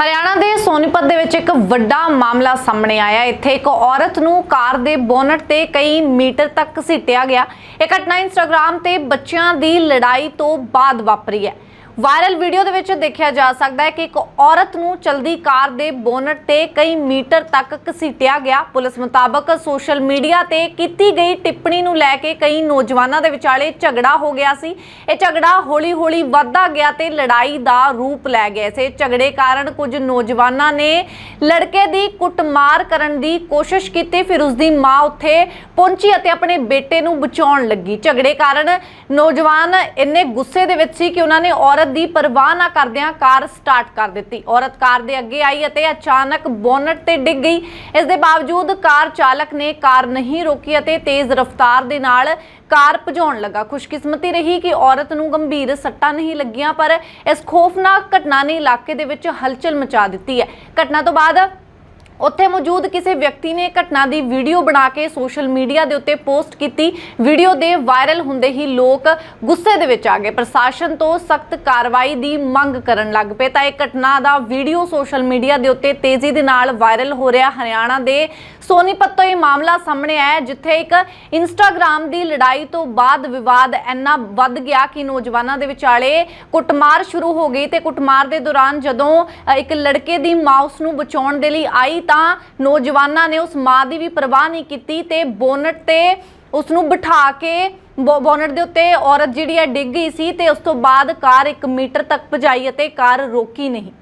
ਹਰਿਆਣਾ ਦੇ ਸੋਨੀਪਤ ਦੇ ਵਿੱਚ ਇੱਕ ਵੱਡਾ ਮਾਮਲਾ ਸਾਹਮਣੇ ਆਇਆ। ਇੱਥੇ ਇੱਕ ਔਰਤ ਨੂੰ ਕਾਰ ਦੇ ਬੋਨਟ ਤੇ ਕਈ ਮੀਟਰ ਤੱਕ ਘਸੀਟਿਆ ਗਿਆ। ਇਹ ਘਟਨਾ ਇੰਸਟਾਗ੍ਰam ਤੇ ਬੱਚਿਆਂ ਦੀ ਲੜਾਈ ਤੋਂ ਬਾਅਦ ਵਾਪਰੀ ਹੈ। ਵਾਇਰਲ ਵੀਡੀਓ ਦੇ ਵਿੱਚ ਦੇਖਿਆ ਜਾ ਸਕਦਾ ਹੈ ਕਿ ਇੱਕ ਔਰਤ ਨੂੰ ਚਲਦੀ ਕਾਰ ਦੇ ਬੋਨਟ ਤੇ ਕਈ ਮੀਟਰ ਤੱਕ ਘਸੀਟਿਆ ਗਿਆ। ਪੁਲਿਸ ਮੁਤਾਬਕ ਸੋਸ਼ਲ ਮੀਡੀਆ ਤੇ ਕੀਤੀ ਗਈ ਟਿੱਪਣੀ ਨੂੰ ਲੈ ਕੇ ਕਈ ਨੌਜਵਾਨਾਂ ਦੇ ਵਿਚਾਲੇ ਝਗੜਾ ਹੋ ਗਿਆ ਸੀ। ਇਹ ਝਗੜਾ ਹੌਲੀ-ਹੌਲੀ ਵੱਧਦਾ ਗਿਆ ਤੇ ਲੜਾਈ ਦਾ ਰੂਪ ਲੈ ਗਿਆ ਸੀ। ਝਗੜੇ ਕਾਰਨ ਕੁਝ ਨੌਜਵਾਨਾਂ ਨੇ ਲੜਕੇ ਦੀ ਕੁੱਟਮਾਰ ਕਰਨ ਦੀ ਕੋਸ਼ਿਸ਼ ਕੀਤੀ, ਫਿਰ ਉਸ ਦੀ ਮਾਂ ਉੱਥੇ ਪਹੁੰਚੀ ਅਤੇ ਆਪਣੇ ਬੇਟੇ ਨੂੰ ਬਚਾਉਣ ਲੱਗੀ। ਝਗੜੇ ਕਾਰਨ ਨੌਜਵਾਨ ਇੰਨੇ ਗੁੱਸੇ ਦੇ ਵਿੱਚ ਸੀ ਕਿ ਉਹਨਾਂ ਨੇ ਔਰਤ ਦੀ ਪਰਵਾਹ ਨਾ ਕਰਦਿਆਂ ਕਾਰ ਸਟਾਰਟ ਕਰ ਦਿੱਤੀ। ਔਰਤ ਕਾਰ ਦੇ ਅੱਗੇ ਆਈ ਅਤੇ ਅਚਾਨਕ ਬੋਨਟ ਤੇ ਡਿੱਗ ਗਈ। ਇਸ ਦੇ ਬਾਵਜੂਦ ਕਾਰ ਚਾਲਕ ਨੇ ਕਾਰ ਨਹੀਂ ਰੋਕੀ ਅਤੇ ਤੇਜ਼ ਰਫ਼ਤਾਰ ਦੇ ਨਾਲ ਕਾਰ ਭਜਾਉਣ ਲੱਗਾ। ਖੁਸ਼ਕਿਸਮਤੀ ਰਹੀ ਕਿ ਔਰਤ ਨੂੰ ਗੰਭੀਰ ਸੱਟਾਂ ਨਹੀਂ ਲੱਗੀਆਂ, ਪਰ ਇਸ ਖੋਫਨਾਕ ਘਟਨਾ ਨੇ ਇਲਾਕੇ ਦੇ ਵਿੱਚ ਹਲਚਲ ਮਚਾ ਦਿੱਤੀ ਹੈ। ਘਟਨਾ ਤੋਂ ਬਾਅਦ ਉੱਥੇ ਮੌਜੂਦ ਕਿਸੇ ਵਿਅਕਤੀ ਨੇ ਘਟਨਾ ਦੀ ਵੀਡੀਓ ਬਣਾ ਕੇ ਸੋਸ਼ਲ ਮੀਡੀਆ ਦੇ ਉੱਤੇ ਪੋਸਟ ਕੀਤੀ। ਵੀਡੀਓ ਦੇ ਵਾਇਰਲ ਹੁੰਦੇ ਹੀ ਲੋਕ ਗੁੱਸੇ ਦੇ ਵਿੱਚ ਆ ਗਏ। ਪ੍ਰਸ਼ਾਸਨ ਤੋਂ ਸਖਤ ਕਾਰਵਾਈ ਦੀ ਮੰਗ ਕਰਨ ਲੱਗ ਪਏ। ਤਾਂ ਇਹ ਘਟਨਾ ਦਾ ਵੀਡੀਓ ਸੋਸ਼ਲ ਮੀਡੀਆ ਦੇ ਉੱਤੇ ਤੇਜ਼ੀ ਦੇ ਨਾਲ ਵਾਇਰਲ ਹੋ ਰਿਹਾ। ਹਰਿਆਣਾ ਦੇ ਸੋਨੀਪਤ ਤੋਂ ਇਹ ਮਾਮਲਾ ਸਾਹਮਣੇ ਆਇਆ, ਜਿੱਥੇ ਇੱਕ ਇੰਸਟਾਗ੍ਰam ਦੀ ਲੜਾਈ ਤੋਂ ਬਾਅਦ ਵਿਵਾਦ ਇੰਨਾ ਵੱਧ ਗਿਆ ਕਿ ਨੌਜਵਾਨਾਂ ਦੇ ਵਿਚਾਲੇ ਕੁੱਟਮਾਰ ਸ਼ੁਰੂ ਹੋ ਗਈ ਤੇ ਕੁੱਟਮਾਰ ਦੇ ਦੌਰਾਨ ਜਦੋਂ ਇੱਕ ਲੜਕੇ ਦੀ ਮਾਂ ਉਸ ਨੂੰ ਬਚਾਉਣ ਦੇ ਲਈ ਆਈ ਤਾਂ ਨੌਜਵਾਨਾਂ ਨੇ ਉਸ ਮਾਂ ਦੀ ਵੀ ਪਰਵਾਹ ਨਹੀਂ ਕੀਤੀ ਤੇ ਬੋਨਟ ਤੇ ਉਸ ਨੂੰ ਬਿਠਾ ਕੇ ਬੋ- ਬੋਨਟ ਦੇ ਉੱਤੇ ਔਰਤ ਜਿਹੜੀ ਹੈ ਡਿੱਗ ਗਈ ਸੀ ਤੇ ਉਸ ਤੋਂ ਬਾਅਦ ਕਾਰ 1 ਮੀਟਰ ਤੱਕ ਭਜਾਈ ਅਤੇ ਕਾਰ ਰੋਕੀ ਨਹੀਂ।